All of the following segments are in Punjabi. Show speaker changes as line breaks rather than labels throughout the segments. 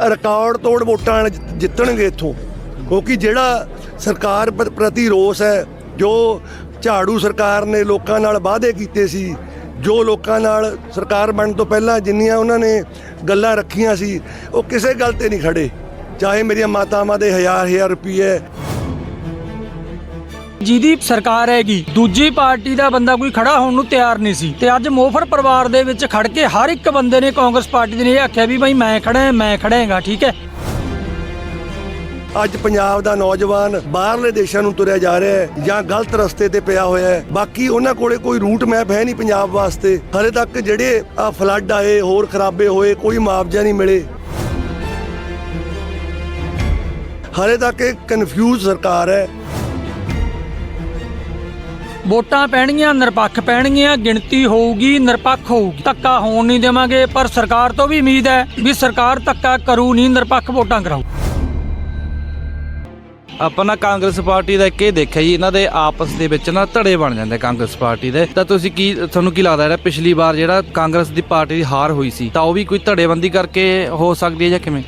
ਰਿਕਾਰਡ ਤੋੜ ਵੋਟਾਂ ਨਾਲ ਜਿੱਤਣਗੇ ਇੱਥੋਂ। ਕਿਉਂਕਿ ਜਿਹੜਾ ਸਰਕਾਰ ਪ੍ਰ- ਪ੍ਰਤੀ ਰੋਸ ਹੈ, ਜੋ ਝਾੜੂ ਸਰਕਾਰ ਨੇ ਲੋਕਾਂ ਨਾਲ ਵਾਅਦੇ ਕੀਤੇ ਸੀ, ਜੋ ਲੋਕਾਂ ਨਾਲ ਸਰਕਾਰ ਬਣਨ ਤੋਂ ਪਹਿਲਾਂ ਜਿੰਨੀਆਂ ਉਹਨਾਂ ਨੇ ਗੱਲਾਂ ਰੱਖੀਆਂ ਸੀ, ਉਹ ਕਿਸੇ ਗੱਲ ਤੇ ਨਹੀਂ ਖੜੇ। ਚਾਹੇ ਮੇਰੀਆਂ ਮਾਤਾਵਾਂ ਦੇ ਹਜ਼ਾਰ ਹਜ਼ਾਰ ਰੁਪਏ
ਜਿਹਦੀ ਸਰਕਾਰ ਹੈਗੀ, ਦੂਜੀ ਪਾਰਟੀ ਦਾ ਬੰਦਾ ਕੋਈ ਖੜਾ ਹੋਣ ਨੂੰ ਤਿਆਰ ਨਹੀਂ ਸੀ। ਤੇ ਅੱਜ ਮੋਫਰ ਪਰਿਵਾਰ ਦੇ ਵਿੱਚ ਖੜ ਕੇ ਹਰ ਇੱਕ ਬੰਦੇ ਨੇ ਕਾਂਗਰਸ ਪਾਰਟੀ ਦੇ ਨੇ ਇਹ ਆਖਿਆ ਵੀ ਭਾਈ ਮੈਂ ਖੜਾ ਮੈਂ ਖੜਾ ਠੀਕ ਹੈ?
ਅੱਜ ਪੰਜਾਬ ਦਾ ਨੌਜਵਾਨ ਬਾਹਰਲੇ ਦੇਸ਼ਾਂ ਨੂੰ ਤੁਰਿਆ ਜਾ ਰਿਹਾ ਹੈ ਜਾਂ ਗਲਤ ਰਸਤੇ ਤੇ ਪਿਆ ਹੋਇਆ ਹੈ। ਬਾਕੀ ਉਹਨਾਂ ਕੋਲੇ ਕੋਈ ਰੂਟ ਮੈਪ ਹੈ ਨਹੀਂ ਪੰਜਾਬ ਵਾਸਤੇ। ਹਲੇ ਤੱਕ ਜਿਹੜੇ ਫਲੱਡ ਆਏ, ਹੋਰ ਖਰਾਬੇ ਹੋਏ, ਕੋਈ ਮੁਆਵਜ਼ਾ ਨਹੀਂ ਮਿਲੇ। ਹਲੇ ਤੱਕ ਇਹ ਕਨਫਿਊਜ਼ ਸਰਕਾਰ ਹੈ।
ਵੋਟਾਂ ਪੈਣਗੀਆਂ, ਨਿਰਪੱਖ ਪੈਣਗੀਆਂ, ਗਿਣਤੀ ਹੋਊਗੀ, ਨਿਰਪੱਖ ਹੋਊਗੀ। ਧੱਕਾ ਹੋਣ ਨਹੀਂ ਦੇਵਾਂਗੇ, ਪਰ ਸਰਕਾਰ ਤੋਂ ਵੀ ਉਮੀਦ ਹੈ ਵੀ ਸਰਕਾਰ ਧੱਕਾ ਕਰੂ, ਨਹੀਂ ਨਿਰਪੱਖ ਵੋਟਾਂ ਕਰਾਊ।
ਆਪਾਂ ਨਾ ਕਾਂਗਰਸ ਪਾਰਟੀ ਦਾ ਇੱਕ ਇਹ ਦੇਖਿਆ ਜੀ, ਇਹਨਾਂ ਦੇ ਆਪਸ ਦੇ ਵਿੱਚ ਨਾ ਧੜੇ ਬਣ ਜਾਂਦੇ ਕਾਂਗਰਸ ਪਾਰਟੀ ਦੇ। ਤਾਂ ਤੁਸੀਂ ਕੀ, ਤੁਹਾਨੂੰ ਕੀ ਲੱਗਦਾ ਜਿਹੜਾ ਪਿਛਲੀ ਵਾਰ ਜਿਹੜਾ ਕਾਂਗਰਸ ਦੀ ਪਾਰਟੀ ਦੀ ਹਾਰ ਹੋਈ ਸੀ, ਤਾਂ ਉਹ ਵੀ ਕੋਈ ਧੜੇਬੰਦੀ ਕਰਕੇ ਹੋ ਸਕਦੀ ਹੈ ਜਾਂ ਕਿਵੇਂ?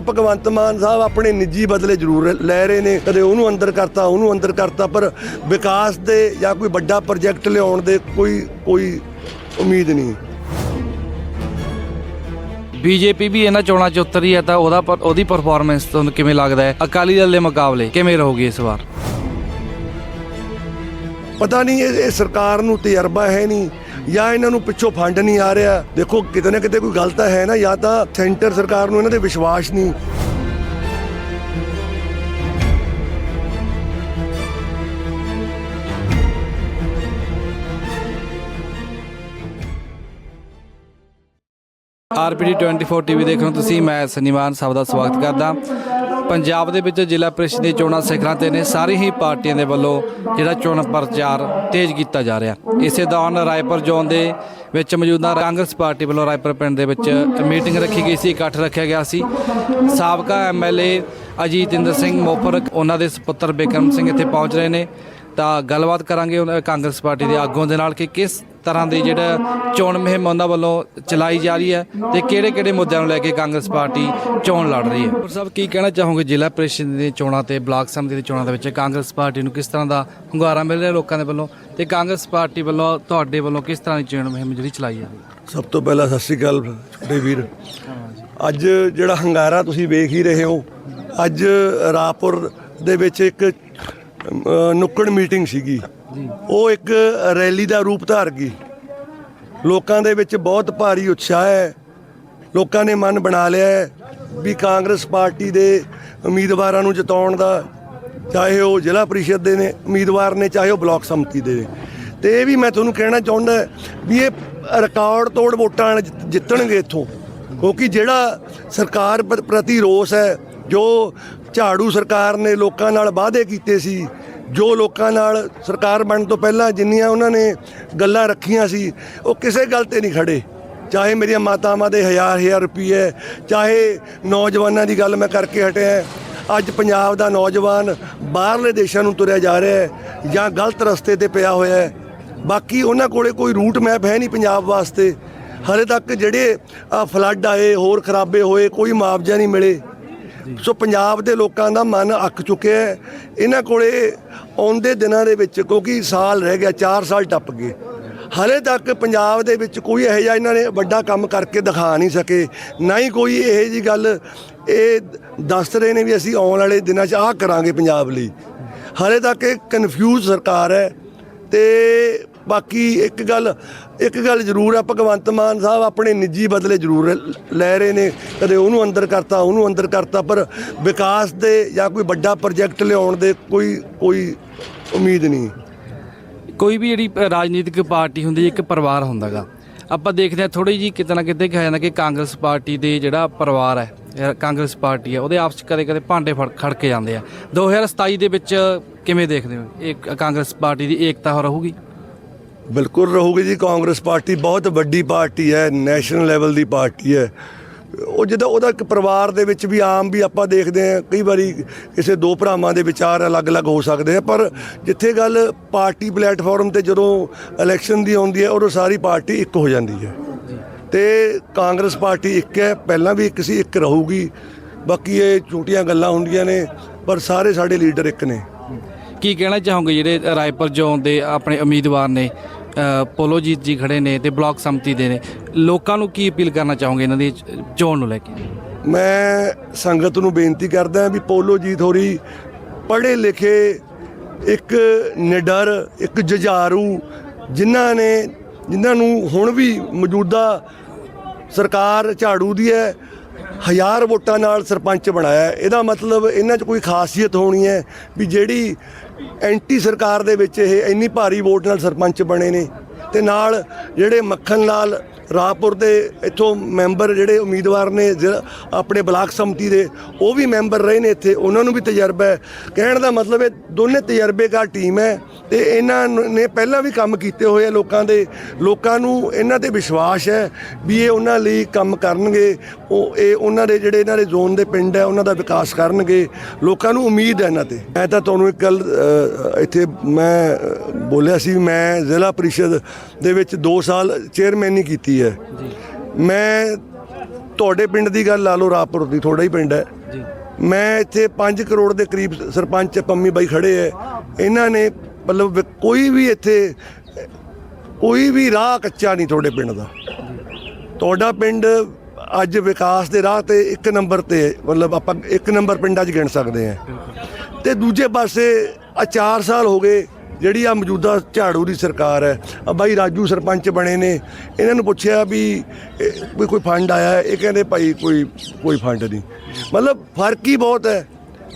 ਭਗਵੰਤ ਮਾਨ ਸਾਹਿਬ ਆਪਣੇ ਨਿੱਜੀ ਬਦਲੇ ਜ਼ਰੂਰ ਲੈ ਰਹੇ ਨੇ। ਕਦੇ ਉਹਨੂੰ ਅੰਦਰ ਕਰਤਾ ਉਹਨੂੰ ਅੰਦਰ ਕਰਤਾ ਪਰ ਵਿਕਾਸ ਦੇ ਜਾਂ ਕੋਈ ਵੱਡਾ ਪ੍ਰੋਜੈਕਟ ਲਿਆਉਣ ਦੇ ਕੋਈ ਕੋਈ ਉਮੀਦ ਨਹੀਂ।
ਬੀਜੇਪੀ ਵੀ ਇਹਨਾਂ ਚੋਣਾਂ 'ਚ ਉਤਰੀ ਹੈ ਤਾਂ ਉਹਦਾ ਉਹਦੀ ਪਰਫਾਰਮੈਂਸ ਤੁਹਾਨੂੰ ਕਿਵੇਂ ਲੱਗਦਾ ਹੈ? ਅਕਾਲੀ ਦਲ ਦੇ ਮੁਕਾਬਲੇ ਕਿਵੇਂ ਰਹੂਗੀ ਇਸ ਵਾਰ?
ਪਤਾ ਨਹੀਂ ਇਹ ਸਰਕਾਰ ਨੂੰ ਤਜਰਬਾ ਹੈ ਨਹੀਂ। ਜਾਂ ਇਹਨਾਂ ਨੂੰ ਪਿੱਛੋਂ ਫੰਡ ਨਹੀਂ ਆ ਰਿਹਾ। ਦੇਖੋ, ਕਿਤੇ ਨਾ ਕਿਤੇ ਕੋਈ ਗਲਤ ਹੈ ਨਾ, ਜਾਂ ਤਾਂ ਸੈਂਟਰ ਸਰਕਾਰ ਨੂੰ ਇਹਨਾਂ ਤੇ ਵਿਸ਼ਵਾਸ ਨਹੀਂ।
ਆਰਪੀਡੀ 24 ਟੀਵੀ ਦੇਖ ਰਹੇ ਹੋ ਤੁਸੀਂ, ਮੈਂ ਸਨੀਮਾਨ ਸਭ ਦਾ ਸਵਾਗਤ ਕਰਦਾ। ਪੰਜਾਬ ਦੇ ਵਿੱਚ ਜ਼ਿਲ੍ਹਾ ਪ੍ਰੀਸ਼ਦ ਦੀ ਚੋਣਾਂ ਸਿਖਰਾਂ ਤੇ ਨੇ, ਸਾਰੀ ਹੀ ਪਾਰਟੀਆਂ ਦੇ ਵੱਲੋਂ ਜਿਹੜਾ ਚੋਣ ਪ੍ਰਚਾਰ ਤੇਜ਼ ਕੀਤਾ ਜਾ ਰਿਹਾ। ਇਸੇ ਦੌਰਾਨ ਰਾਏਪੁਰ ਜ਼ੋਨ ਦੇ ਵਿੱਚ ਮੌਜੂਦਾ ਕਾਂਗਰਸ ਪਾਰਟੀ ਵੱਲੋਂ ਰਾਏਪੁਰ ਪਿੰਡ ਦੇ ਵਿੱਚ ਮੀਟਿੰਗ ਰੱਖੀ ਗਈ ਸੀ, ਇਕੱਠ ਰੱਖਿਆ ਗਿਆ ਸੀ। ਸਾਬਕਾ ਐਮਐਲਏ ਅਜੀਤਿੰਦਰ ਸਿੰਘ ਮੋਫਰ ਉਹਨਾਂ ਦੇ ਸੁਪੁੱਤਰ ਬਿਕਰਮ ਸਿੰਘ ਇੱਥੇ ਪਹੁੰਚ ਰਹੇ ਨੇ। ਤਾਂ ਗੱਲਬਾਤ ਕਰਾਂਗੇ ਉਹਨਾਂ ਕਾਂਗਰਸ ਪਾਰਟੀ ਦੇ ਆਗੂਆਂ ਦੇ ਨਾਲ ਕਿ ਕਿਸ ਤਰ੍ਹਾਂ ਦੀ ਜਿਹੜਾ ਚੋਣ ਮੁਹਿੰਮ ਉਹਨਾਂ ਵੱਲੋਂ ਚਲਾਈ ਜਾ ਰਹੀ ਹੈ ਤੇ ਕਿਹੜੇ-ਕਿਹੜੇ ਮੁੱਦਿਆਂ ਨੂੰ ਲੈ ਕੇ ਕਾਂਗਰਸ ਪਾਰਟੀ ਚੋਣ ਲੜ ਰਹੀ ਹੈ? ਪਰ ਸਾਹਿਬ, ਕੀ ਕਹਿਣਾ ਚਾਹੋਗੇ? ਜ਼ਿਲ੍ਹਾ ਪ੍ਰੀਸ਼ਦ ਦੀਆਂ ਚੋਣਾਂ ਤੇ, ਬਲਾਕ ਸਮਿਤੀ ਦੀ ਚੋਣਾਂ ਦੇ ਵਿੱਚ ਕਾਂਗਰਸ ਪਾਰਟੀ ਨੂੰ ਕਿਸ ਤਰ੍ਹਾਂ ਦਾ ਹੁੰਗਾਰਾ ਮਿਲ ਰਿਹਾ ਲੋਕਾਂ ਦੇ ਵੱਲੋਂ ਤੇ ਕਾਂਗਰਸ ਪਾਰਟੀ ਵੱਲੋਂ ਤੁਹਾਡੇ ਵੱਲੋਂ ਕਿਸ ਤਰ੍ਹਾਂ ਦੀ ਚੋਣ ਮੁਹਿੰਮ ਜਿਹੜੀ ਚਲਾਈ ਜਾ ਰਹੀ ਹੈ?
ਸਭ ਤੋਂ ਪਹਿਲਾਂ ਸਤਿ ਸ਼੍ਰੀ ਅਕਾਲ ਛੋਟੇ ਵੀਰ। ਅੱਜ ਜਿਹੜਾ ਹੰਗਾਰਾ ਤੁਸੀਂ ਵੇਖ ਹੀ ਰਹੇ ਹੋ, ਅੱਜ ਰਾਪੁਰ ਦੇ ਵਿੱਚ ਇੱਕ ਨੁੱਕੜ ਮੀਟਿੰਗ ਸੀਗੀ। ਉਹ ਇੱਕ ਰੈਲੀ ਦਾ ਰੂਪ ਧਾਰ ਗਈ। ਲੋਕਾਂ ਦੇ ਵਿੱਚ ਬਹੁਤ ਭਾਰੀ ਉਤਸ਼ਾਹ ਹੈ। ਲੋਕਾਂ ਨੇ ਮਨ ਬਣਾ ਲਿਆ ਹੈ ਵੀ ਕਾਂਗਰਸ ਪਾਰਟੀ ਦੇ ਉਮੀਦਵਾਰਾਂ ਨੂੰ ਜਿਤਾਉਣ ਦਾ, ਚਾਹੇ ਉਹ ਜ਼ਿਲ੍ਹਾ ਪਰਿਸ਼ਦ ਦੇ ਨੇ, ਉਮੀਦਵਾਰ ਨੇ, ਚਾਹੇ ਉਹ ਬਲਾਕ ਸੰਮਤੀ ਦੇ ਨੇ। ਤੇ ਇਹ ਵੀ ਮੈਂ ਤੁਹਾਨੂੰ ਕਹਿਣਾ ਚਾਹੁੰਦਾ ਵੀ ਇਹ ਰਿਕਾਰਡ ਤੋੜ ਵੋਟਾਂ ਨਾਲ ਜਿ- ਜਿੱਤਣਗੇ ਇੱਥੋਂ। ਕਿਉਂਕਿ ਜਿਹੜਾ ਸਰਕਾਰ ਪ੍ਰ- ਪ੍ਰਤੀ ਰੋਸ ਹੈ, ਜੋ ਝਾੜੂ ਸਰਕਾਰ ਨੇ ਲੋਕਾਂ ਨਾਲ ਵਾਅਦੇ ਕੀਤੇ ਸੀ ਜੋ ਲੋਕਾਂ ਨਾਲ ਸਰਕਾਰ ਬਣਨ ਤੋਂ ਪਹਿਲਾਂ ਜਿੰਨੀਆਂ ਉਹਨਾਂ ਨੇ ਗੱਲਾਂ ਰੱਖੀਆਂ ਸੀ, ਉਹ ਕਿਸੇ ਗੱਲ ਤੇ ਨਹੀਂ ਖੜੇ। ਚਾਹੇ ਮੇਰੀਆਂ ਮਾਤਾਵਾਂ ਦੇ ਹਜ਼ਾਰ ਹਜ਼ਾਰ ਰੁਪਏ ਚਾਹੇ ਨੌਜਵਾਨਾਂ ਦੀ ਗੱਲ ਮੈਂ ਕਰਕੇ ਹਟਿਆ ਅੱਜ ਪੰਜਾਬ ਦਾ ਨੌਜਵਾਨ ਬਾਹਰਲੇ ਦੇਸ਼ਾਂ ਨੂੰ ਤੁਰਿਆ ਜਾ ਰਿਹਾ ਹੈ ਜਾਂ ਗਲਤ ਰਸਤੇ ਤੇ ਪਿਆ ਹੋਇਆ ਹੈ। ਬਾਕੀ ਉਹਨਾਂ ਕੋਲੇ ਕੋਈ ਰੂਟ ਮੈਪ ਹੈ ਨਹੀਂ ਪੰਜਾਬ ਵਾਸਤੇ। ਹਲੇ ਤੱਕ ਜਿਹੜੇ ਫਲੱਡ ਆਏ, ਹੋਰ ਖਰਾਬੇ ਹੋਏ, ਕੋਈ ਮੁਆਵਜ਼ਾ ਨਹੀਂ ਮਿਲੇ। ਸੋ ਪੰਜਾਬ ਦੇ ਲੋਕਾਂ ਦਾ ਮਨ ਅੱਕ ਚੁੱਕਿਆ ਹੈ। ਇਹਨਾਂ ਕੋਲੇ ਆਉਂਦੇ ਦਿਨਾਂ ਦੇ ਵਿੱਚ, ਕਿਉਂਕਿ ਸਾਲ ਰਹਿ ਗਿਆ 4 ਸਾਲ ਟੱਪ ਗਏ। ਹਲੇ ਤੱਕ ਪੰਜਾਬ ਦੇ ਵਿੱਚ ਕੋਈ ਇਹੋ ਜਿਹਾ ਇਹਨਾਂ ਨੇ ਵੱਡਾ ਕੰਮ ਕਰਕੇ ਦਿਖਾ ਨਹੀਂ ਸਕੇ। ਨਾ ਹੀ ਕੋਈ ਇਹੋ ਜੀ ਗੱਲ, ਇਹ ਦੱਸ ਰਹੇ ਨੇ ਵੀ ਅਸੀਂ ਆਉਣ ਵਾਲੇ ਦਿਨਾਂ 'ਚ ਆਹ ਕਰਾਂਗੇ ਪੰਜਾਬ ਲਈ। ਹਲੇ ਤੱਕ ਇਹ ਕਨਫਿਊਜ਼ ਸਰਕਾਰ ਹੈ ਤੇ ਬਾਕੀ ਇੱਕ ਗੱਲ ਇੱਕ ਗੱਲ ਜ਼ਰੂਰ ਆ ਭਗਵੰਤ ਮਾਨ ਸਾਹਿਬ ਆਪਣੇ ਨਿੱਜੀ ਬਦਲੇ ਜ਼ਰੂਰ ਲੈ ਰਹੇ ਨੇ। ਕਦੇ ਉਹਨੂੰ ਅੰਦਰ ਕਰਤਾ ਉਹਨੂੰ ਅੰਦਰ ਕਰਤਾ ਪਰ ਵਿਕਾਸ ਦੇ ਜਾਂ ਕੋਈ ਵੱਡਾ ਪ੍ਰੋਜੈਕਟ ਲਿਆਉਣ ਦੇ ਕੋਈ ਕੋਈ ਉਮੀਦ ਨਹੀਂ।
ਕੋਈ ਵੀ ਜਿਹੜੀ ਰਾਜਨੀਤਿਕ ਪਾਰਟੀ ਹੁੰਦੀ ਹੈ, ਇੱਕ ਪਰਿਵਾਰ ਹੁੰਦਾਗਾ। ਆਪਾਂ ਦੇਖਦੇ ਹਾਂ ਥੋੜੀ ਜੀ ਕਿਤੇ ਨਾ ਕਿਤੇ ਕਿਹਾ ਜਾਂਦਾ ਕਿ ਕਾਂਗਰਸ ਪਾਰਟੀ ਦੇ ਜਿਹੜਾ ਪਰਿਵਾਰ ਹੈ ਕਾਂਗਰਸ ਪਾਰਟੀ ਹੈ ਉਹਦੇ ਆਪਸ ਚ ਕਦੇ ਕਦੇ ਭਾਂਡੇ ਫੜ ਖੜਕੇ ਜਾਂਦੇ ਆ। 2027 ਦੇ ਵਿੱਚ ਕਿਵੇਂ ਦੇਖਦੇ ਹੋ? ਇਹ ਕਾਂਗਰਸ ਪਾਰਟੀ ਦੀ ਏਕਤਾ ਰਹੂਗੀ?
ਬਿਲਕੁਲ ਰਹੂਗੀ ਜੀ, ਕਾਂਗਰਸ ਪਾਰਟੀ ਬਹੁਤ ਵੱਡੀ ਪਾਰਟੀ ਹੈ, ਨੈਸ਼ਨਲ ਲੈਵਲ ਦੀ ਪਾਰਟੀ ਹੈ। ਉਹ ਜਦੋਂ ਉਹਦਾ ਇੱਕ ਪਰਿਵਾਰ ਦੇ ਵਿੱਚ ਵੀ ਆਮ ਵੀ ਆਪਾਂ ਦੇਖਦੇ ਹਾਂ, ਕਈ ਵਾਰੀ ਕਿਸੇ ਦੋ ਭਰਾਵਾਂ ਦੇ ਵਿਚਾਰ ਅਲੱਗ-ਅਲੱਗ ਹੋ ਸਕਦੇ ਆ, ਪਰ ਜਿੱਥੇ ਗੱਲ ਪਾਰਟੀ ਪਲੇਟਫਾਰਮ ਤੇ ਜਦੋਂ ਇਲੈਕਸ਼ਨ ਦੀ ਆਉਂਦੀ ਹੈ, ਉਦੋਂ ਸਾਰੀ ਪਾਰਟੀ ਇੱਕ ਹੋ ਜਾਂਦੀ ਹੈ। ਤੇ ਕਾਂਗਰਸ ਪਾਰਟੀ ਇੱਕ ਹੈ, ਪਹਿਲਾਂ ਵੀ ਇੱਕ ਸੀ, ਇੱਕ ਰਹੂਗੀ। ਬਾਕੀ ਇਹ ਛੋਟੀਆਂ ਗੱਲਾਂ ਹੁੰਦੀਆਂ ਨੇ, ਪਰ ਸਾਰੇ ਸਾਡੇ ਲੀਡਰ ਇੱਕ ਨੇ।
ਕੀ ਕਹਿਣਾ ਚਾਹੋਗੇ ਜਿਹੜੇ ਰਾਏਪੁਰ ਜ਼ੋਨ ਦੇ ਆਪਣੇ ਉਮੀਦਵਾਰ ਨੇ? ਪੋਲੋਜੀਤ ਜੀ ਖੜੇ ਨੇ ਤੇ ਬਲਾਕ ਸੰਮਤੀ ਦੇ ਨੇ। ਲੋਕਾਂ ਨੂੰ ਕੀ ਅਪੀਲ ਕਰਨਾ ਚਾਹੋਗੇ ਇਹਨਾਂ ਦੀ ਚੋਣ ਨੂੰ ਲੈ ਕੇ?
ਮੈਂ ਸੰਗਤ ਨੂੰ ਬੇਨਤੀ ਕਰਦਾ ਵੀ ਪੋਲੋਜੀਤ ਹੋਰੀ ਪੜ੍ਹੇ ਲਿਖੇ ਇੱਕ ਨਿਡਰ, ਇੱਕ ਜੁਝਾਰੂ, ਜਿਨ੍ਹਾਂ ਨੇ ਜਿਨ੍ਹਾਂ ਨੂੰ ਹੁਣ ਵੀ ਮੌਜੂਦਾ ਸਰਕਾਰ ਝਾੜੂ ਦੀ ਹੈ ਹਜ਼ਾਰ ਵੋਟਾਂ ਨਾਲ ਸਰਪੰਚ ਬਣਾਇਆ। ਇਹਦਾ ਮਤਲਬ ਇਹਨਾਂ 'ਚ ਕੋਈ ਖਾਸੀਅਤ ਹੋਣੀ ਹੈ ਵੀ ਜਿਹੜੀ ਐਂਟੀ ਸਰਕਾਰ ਦੇ ਵਿੱਚ ਇਹ ਇੰਨੀ ਭਾਰੀ ਵੋਟ ਨਾਲ ਸਰਪੰਚ ਬਣੇ ਨੇ। ਤੇ ਨਾਲ ਜਿਹੜੇ ਮੱਖਣ ਲਾਲ ਰਾਹਪੁਰ ਦੇ ਇੱਥੋਂ ਮੈਂਬਰ ਜਿਹੜੇ ਉਮੀਦਵਾਰ ਨੇ ਜ਼ਿਲ੍ਹਾ- ਆਪਣੇ ਬਲਾਕ ਸੰਮਤੀ ਦੇ, ਉਹ ਵੀ ਮੈਂਬਰ ਰਹੇ ਨੇ ਇੱਥੇ। ਉਹਨਾਂ ਨੂੰ ਵੀ ਤਜਰਬਾ ਹੈ। ਕਹਿਣ ਦਾ ਮਤਲਬ ਹੈ, ਦੋਨੇ ਤਜਰਬੇਕਾਰ ਟੀਮ ਹੈ ਤੇ ਇਹਨਾਂ ਨੂੰ- ਨੇ ਪਹਿਲਾਂ ਵੀ ਕੰਮ ਕੀਤੇ ਹੋਏ ਆ ਲੋਕਾਂ ਦੇ। ਲੋਕਾਂ ਨੂੰ ਇਹਨਾਂ ਤੇ ਵਿਸ਼ਵਾਸ ਹੈ ਵੀ ਇਹ ਉਹਨਾਂ ਲਈ ਕੰਮ ਕਰਨਗੇ। ਉਹ, ਇਹ ਉਹਨਾਂ ਦੇ ਜਿਹੜੇ ਇਹਨਾਂ ਦੇ ਜ਼ੋਨ ਦੇ ਪਿੰਡ ਹੈ, ਉਹਨਾਂ ਦਾ ਵਿਕਾਸ ਕਰਨਗੇ। ਲੋਕਾਂ ਨੂੰ ਉਮੀਦ ਹੈ ਇਹਨਾਂ ਤੇ। ਮੈਂ ਤਾਂ ਤੁਹਾਨੂੰ ਇੱਕ ਗੱਲ ਇੱਥੇ ਮੈਂ ਬੋਲਿਆ ਸੀ, ਮੈਂ ਜ਼ਿਲ੍ਹਾ ਪਰਿਸ਼ਦ ਦੇ ਵਿੱਚ 2 ਸਾਲ ਚੇਅਰਮੈਨੀ ਕੀਤੀ ਹੈ। ਮੈਂ ਤੁਹਾਡੇ ਪਿੰਡ ਦੀ ਗੱਲ ਲਾ ਲਓ ਰਾਪੁਰ ਦੀ ਤੁਹਾਡਾ ਹੀ ਪਿੰਡ ਹੈ। ਮੈਂ ਇੱਥੇ 5 ਕਰੋੜ ਦੇ ਕਰੀਬ ਸਰਪੰਚ ਪੰਮੀ ਬਾਈ ਖੜੇ ਹੈ। ਇਹਨਾਂ ਨੇ ਮਤਲਬ ਕੋਈ ਵੀ ਇੱਥੇ ਕੋਈ ਵੀ ਰਾਹ ਕੱਚਾ ਨਹੀਂ ਤੁਹਾਡੇ ਪਿੰਡ ਦਾ। ਤੁਹਾਡਾ ਪਿੰਡ ਅੱਜ ਵਿਕਾਸ ਦੇ ਰਾਹ ਤੇ ਇੱਕ ਨੰਬਰ ਤੇ ਹੈ। ਮਤਲਬ ਆਪਾਂ ਇੱਕ ਨੰਬਰ ਪਿੰਡਾਂ 'ਚ ਗਿਣ ਸਕਦੇ ਹਾਂ। ਤੇ ਦੂਜੇ ਪਾਸੇ ਆ 4 ਸਾਲ ਹੋ ਗਏ। ਜਿਹੜੀ ਆ ਮੌਜੂਦਾ ਝਾੜੂ ਦੀ ਸਰਕਾਰ ਹੈ, ਆ ਬਾਈ ਰਾਜੂ ਸਰਪੰਚ ਬਣੇ ਨੇ, ਇਹਨਾਂ ਨੂੰ ਪੁੱਛਿਆ ਵੀ ਇਹ ਵੀ ਕੋਈ ਫੰਡ ਆਇਆ ਇਹ ਕਹਿੰਦੇ ਭਾਈ ਕੋਈ ਕੋਈ ਫੰਡ ਨਹੀਂ। ਮਤਲਬ ਫ਼ਰਕ ਹੀ ਬਹੁਤ ਹੈ।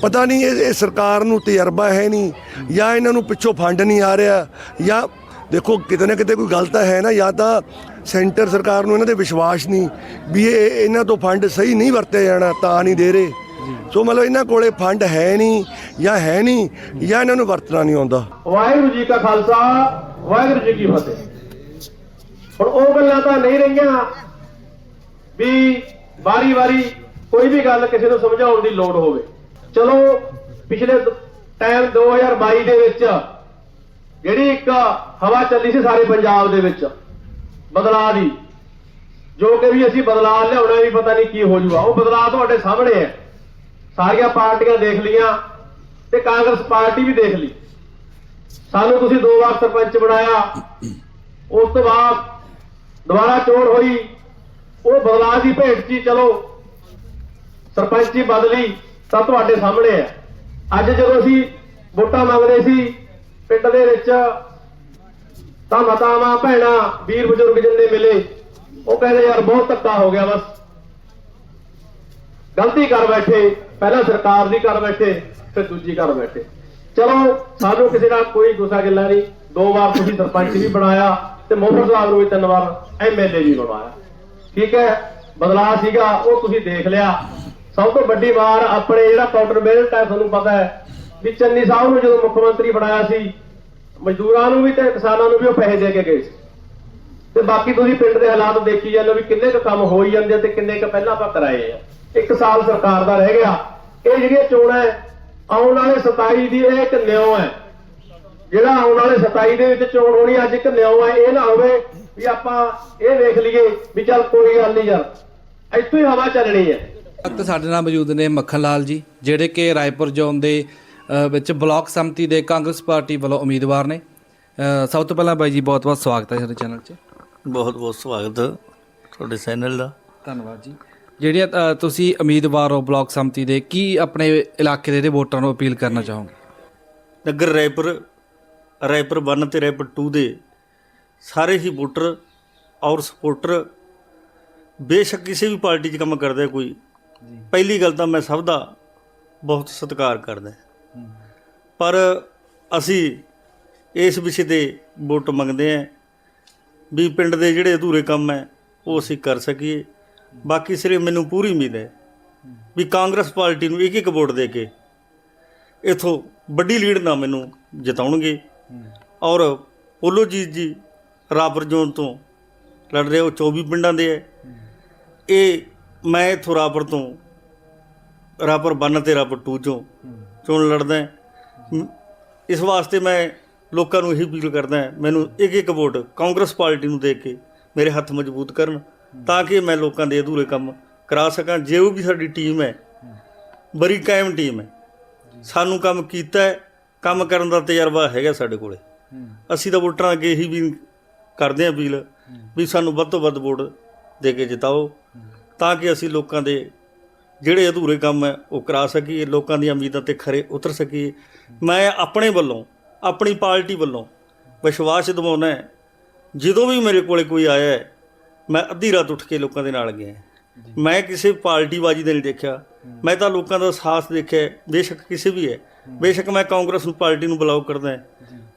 ਪਤਾ ਨਹੀਂ ਇਹ ਸਰਕਾਰ ਨੂੰ ਤਜਰਬਾ ਹੈ ਨਹੀਂ, ਜਾਂ ਇਹਨਾਂ ਨੂੰ ਪਿੱਛੋਂ ਫੰਡ ਨਹੀਂ ਆ ਰਿਹਾ, ਜਾਂ ਦੇਖੋ ਕਿਤੇ ਨਾ ਕਿਤੇ ਕੋਈ ਗੱਲ ਤਾਂ ਹੈ ਨਾ, ਜਾਂ ਤਾਂ ਸੈਂਟਰ ਸਰਕਾਰ ਨੂੰ ਇਹਨਾਂ ਤੇ ਵਿਸ਼ਵਾਸ ਨਹੀਂ ਵੀ ਇਹ ਇਹਨਾਂ ਤੋਂ ਫੰਡ ਸਹੀ ਨਹੀਂ ਵਰਤਿਆ ਜਾਣਾ, ਤਾਂ ਨਹੀਂ ਦੇ ਰਹੇ। ਸੋ ਮਤਲਬ ਇਹਨਾਂ ਕੋਲੇ ਫੰਡ ਹੈ ਨਹੀਂ ਜਾਂ ਹੈ ਨਹੀਂ, ਜਾਂ ਇਹਨਾਂ ਨੂੰ ਵਰਤਣਾ ਨਹੀਂ ਆਉਂਦਾ।
ਵਾਹਿਗੁਰੂ ਜੀ ਕਾ ਖਾਲਸਾ, ਵਾਹਿਗੁਰੂ ਜੀ ਕੀ ਫਤਿਹ। ਹੁਣ ਉਹ ਗੱਲਾਂ ਤਾਂ ਨਹੀਂ ਰਹੀਆਂ ਵੀ ਵਾਰੀ-ਵਾਰੀ ਕੋਈ ਵੀ ਗੱਲ ਕਿਸੇ ਨੂੰ ਸਮਝਾਉਣ ਦੀ ਲੋੜ ਹੋਵੇ। ਚਲੋ, ਪਿਛਲੇ ਟਾਈਮ 2022 ਦੇ ਵਿੱਚ ਜਿਹੜੀ ਇੱਕ ਹਵਾ ਚੱਲੀ ਸੀ ਸਾਰੇ ਪੰਜਾਬ ਦੇ ਵਿੱਚ, ਬਦਲਾਅ ਦੀ, ਜੋ ਕਿ ਵੀ ਅਸੀਂ ਬਦਲਾਅ ਲਿਆਉਣਾ ਵੀ ਪਤਾ ਨਹੀਂ ਕੀ ਹੋ ਜੂਗਾ। ਉਹ ਬਦਲਾਅ ਤੁਹਾਡੇ ਸਾਹਮਣੇ ਹੈ। ਸਾਰੀਆਂ ਪਾਰਟੀਆਂ ਦੇਖ ਲੀਆਂ ਤੇ ਕਾਂਗਰਸ ਪਾਰਟੀ ਵੀ ਦੇਖ ਲਈ। ਸਾਨੂੰ ਤੁਸੀਂ ਦੋ ਵਾਰ ਸਰਪੰਚ ਬਣਾਇਆ। ਉਸ ਤੋਂ ਬਾਅਦ ਦੁਬਾਰਾ ਚੋਣ ਹੋਈ। ਉਹ ਬਦਲਾਅ ਦੀ ਭੇਟ ਜੀ ਚਲੋ, ਸਰਪੰਚੀ ਬਦਲੀ ਤਾਂ ਤੁਹਾਡੇ ਸਾਹਮਣੇ ਹੈ। ਅੱਜ ਜਦੋਂ ਅਸੀਂ ਵੋਟਾਂ ਮੰਗਦੇ ਸੀ, ਪਿੰਡ ਦੇ ਵਿੱਚ, ਤਾਂ ਮਾਤਾਵਾਂ, ਭੈਣਾਂ, ਵੀਰ ਬਜ਼ੁਰਗ ਜਿੰਨੇ ਮਿਲੇ, ਉਹ ਕਹਿੰਦੇ, ਯਾਰ, ਬਹੁਤ ਧੱਕਾ ਹੋ ਗਿਆ ਬਸ। ਗਲਤੀ ਕਰ ਬੈਠੇ, ਪਹਿਲਾਂ ਸਰਕਾਰ ਦੀ ਕਰ ਬੈਠੇ, ਫਿਰ ਦੂਜੀ ਕਰ ਬੈਠੇ। ਚਲੋ, ਸਾਨੂੰ ਕਿਸੇ ਨਾਲ ਕੋਈ ਗੁੱਸਾ ਗਿੱਲਾ ਨਹੀਂ। ਦੋ ਵਾਰ ਤੁਸੀਂ ਸਰਪੰਚ ਵੀ ਬਣਾਇਆ ਤੇ ਮੋਹਰ ਸਾਹਿਬ ਨੂੰ ਵੀ ਤਿੰਨ ਵਾਰ ਐਮਐਲਏ ਵੀ ਬਣਾਇਆ ਠੀਕ ਹੈ? ਬਦਲਾਅ ਸੀਗਾ, ਉਹ ਤੁਸੀਂ ਦੇਖ ਲਿਆ। ਸਭ ਤੋਂ ਵੱਡੀ ਵਾਰ ਆਪਣੇ ਜਿਹੜਾ ਕਾਊਂਟਰ ਬੈਲਟ ਹੈ, ਤੁਹਾਨੂੰ ਪਤਾ ਹੈ, ਵੀ ਚੰਨੀ ਸਾਹਿਬ ਨੂੰ ਜਦੋਂ ਮੁੱਖ ਮੰਤਰੀ ਬਣਾਇਆ ਸੀ, ਮਜ਼ਦੂਰਾਂ ਨੂੰ ਵੀ ਤੇ ਕਿਸਾਨਾਂ ਨੂੰ ਵੀ ਉਹ ਪੈਸੇ ਦੇ ਕੇ ਗਏ ਸੀ। ਤੇ ਬਾਕੀ ਤੁਸੀਂ ਪਿੰਡ ਦੇ ਹਾਲਾਤ ਦੇਖੀ ਜਾਂਦੇ ਹੋ ਵੀ ਕਿੰਨੇ ਕੁ ਕੰਮ ਹੋਈ ਜਾਂਦੇ ਆ ਤੇ ਕਿੰਨੇ ਕੁ ਪਹਿਲਾਂ ਆਪਾਂ ਕਰਾਏ ਆ। ਇੱਕ ਸਾਲ ਸਰਕਾਰ ਦਾ ਰਹਿ ਗਿਆ। ਇਹ ਜਿਹੜੀਆਂ ਚੋਣਾਂ ਹੈ, ਆਉਣ ਵਾਲੇ 27 ਦੀ ਇਹ ਇੱਕ ਨਿਉ ਹੈ। ਜਿਹੜਾ ਆਉਣ ਵਾਲੇ 27 ਦੇ ਵਿੱਚ ਚੋਣ ਹੋਣੀ ਅੱਜ ਇੱਕ ਨਿਉ ਹੈ ਇਹ ਨਾ ਹੋਵੇ ਵੀ ਆਪਾਂ ਇਹ ਵੇਖ ਲਈਏ ਵੀ ਚੱਲ ਕੋਈ ਗੱਲ ਨਹੀਂ ਯਾਰ। ਇੱਥੋਂ ਹੀ ਹਵਾ ਚੱਲਣੀ ਹੈ।
ਵਕਤ ਸਾਡੇ ਨਾਲ ਮੌਜੂਦ ਨੇ ਮੱਖਣ ਲਾਲ ਜੀ ਜਿਹੜੇ ਕਿ ਰਾਏਪੁਰ ਜ਼ੋਨ ਦੇ ਵਿੱਚ ਬਲਾਕ ਸੰਮਤੀ ਦੇ ਕਾਂਗਰਸ ਪਾਰਟੀ ਵੱਲੋਂ ਉਮੀਦਵਾਰ ਨੇ। ਸਭ ਤੋਂ ਪਹਿਲਾਂ ਬਾਈ ਜੀ ਬਹੁਤ ਬਹੁਤ ਸਵਾਗਤ ਹੈ ਸਾਡੇ ਚੈਨਲ 'ਚ।
ਬਹੁਤ ਬਹੁਤ ਸਵਾਗਤ ਤੁਹਾਡੇ ਚੈਨਲ ਦਾ।
ਧੰਨਵਾਦ ਜੀ। ਜਿਹੜੀਆਂ ਅ, ਤੁਸੀਂ ਉਮੀਦਵਾਰ ਹੋ ਬਲਾਕ ਸੰਮਤੀ ਦੇ ਕੀ ਆਪਣੇ ਇਲਾਕੇ ਦੇ ਜਿਹੜੇ ਵੋਟਰਾਂ ਨੂੰ ਅਪੀਲ ਕਰਨਾ ਚਾਹੋਗੇ?
ਨਗਰ ਰਾਏਪੁਰ ਰਾਏਪੁਰ 1 ਤੇ ਰਾਏਪੁਰ 2 ਦੇ ਸਾਰੇ ਹੀ ਵੋਟਰ ਔਰ ਸਪੋਰਟਰ ਬੇਸ਼ੱਕ ਕਿਸੇ ਵੀ ਪਾਰਟੀ 'ਚ ਕੰਮ ਕਰਦਾ ਹੈ ਕੋਈ ਪਹਿਲੀ ਗੱਲ ਤਾਂ ਮੈਂ ਸਭ ਦਾ ਬਹੁਤ ਸਤਿਕਾਰ ਕਰਦਾ ਪਰ ਅਸੀਂ ਇਸ ਵਿਸ਼ੇ ਤੇ ਵੋਟ ਮੰਗਦੇ ਹਾਂ ਵੀ ਪਿੰਡ ਦੇ ਜਿਹੜੇ ਅਧੂਰੇ ਕੰਮ ਹੈ ਉਹ ਅਸੀਂ ਕਰ ਸਕੀਏ। ਬਾਕੀ ਸਿਰੇ ਮੈਨੂੰ ਪੂਰੀ ਉਮੀਦ ਹੈ ਵੀ ਕਾਂਗਰਸ ਪਾਰਟੀ ਨੂੰ ਇੱਕ ਇੱਕ ਵੋਟ ਦੇ ਕੇ ਇਥੋਂ ਵੱਡੀ ਲੀਡ ਨਾਲ ਮੈਨੂੰ ਜਿਤਾਉਣਗੇ। ਔਰ ਪੋਲੋਜੀਤ ਜੀ ਰਾਪਰ ਜ਼ੋਨ ਤੋਂ ਲੜ ਰਹੇ ਉਹ 24 ਪਿੰਡਾਂ ਦੇ ਹੈ ਇਹ ਮੈਂ ਇਥੋਂ ਰਾਪਰ ਤੋਂ ਰਾਪਰ 1 ਤੇ ਰਾਪਰ 2 ਚੋਂ ਚੋਣ ਲੜਦਾ ਇਸ ਵਾਸਤੇ ਮੈਂ ਲੋਕਾਂ ਨੂੰ ਇਹੀ ਅਪੀਲ ਕਰਦਾ ਮੈਨੂੰ ਇੱਕ ਇੱਕ ਵੋਟ ਕਾਂਗਰਸ ਪਾਰਟੀ ਨੂੰ ਦੇ ਕੇ ਮੇਰੇ ਹੱਥ ਮਜ਼ਬੂਤ ਕਰਨ। ਤਾਂ ਕਿ ਮੈਂ ਲੋਕਾਂ ਦੇ ਅਧੂਰੇ ਕੰਮ ਕਰਾ ਸਕਾਂ, ਜੇ ਉਹ ਵੀ ਸਾਡੀ ਟੀਮ ਹੈ, ਬੜੀ ਕਾਇਮ ਟੀਮ ਹੈ। ਸਾਨੂੰ ਕੰਮ ਕੀਤਾ ਹੈ, ਕੰਮ ਕਰਨ ਦਾ ਤਜਰਬਾ ਹੈਗਾ ਸਾਡੇ ਕੋਲੇ। ਅਸੀਂ ਤਾਂ ਵੋਟਰਾਂ ਅੱਗੇ ਇਹੀ ਵੀ ਕਰਦੇ ਹਾਂ ਅਪੀਲ ਵੀ ਸਾਨੂੰ ਵੱਧ ਤੋਂ ਵੱਧ ਵੋਟ ਦੇ ਕੇ ਜਿਤਾਓ, ਤਾਂ ਕਿ ਅਸੀਂ ਲੋਕਾਂ ਦੇ ਜਿਹੜੇ ਅਧੂਰੇ ਕੰਮ ਹੈ, ਉਹ ਕਰਾ ਸਕੀਏ, ਲੋਕਾਂ ਦੀਆਂ ਉਮੀਦਾਂ ਤੇ ਖਰੇ ਉਤਰ ਸਕੀਏ। ਮੈਂ ਆਪਣੇ ਵੱਲੋਂ, ਆਪਣੀ ਪਾਰਟੀ ਵੱਲੋਂ ਵਿਸ਼ਵਾਸ ਦਿਵਾਉਣਾ ਹੈ, ਜਦੋਂ ਵੀ ਮੇਰੇ ਕੋਲੇ ਕੋਈ ਆਇਆ ਹੈ ਮੈਂ ਅੱਧੀ ਰਾਤ ਉੱਠ ਕੇ ਲੋਕਾਂ ਦੇ ਨਾਲ ਗਿਆ। ਮੈਂ ਕਿਸੇ ਪਾਰਟੀਬਾਜ਼ੀ ਦੇ ਨਹੀਂ ਦੇਖਿਆ। ਮੈਂ ਤਾਂ ਲੋਕਾਂ ਦਾ ਸਾਥ ਦੇਖਿਆ। ਬੇਸ਼ੱਕ ਕਿਸੇ ਵੀ ਹੈ। ਬੇਸ਼ੱਕ ਮੈਂ ਕਾਂਗਰਸ ਨੂੰ ਪਾਰਟੀ ਨੂੰ ਬਲੌਕ ਕਰਦਾ ਹਾਂ।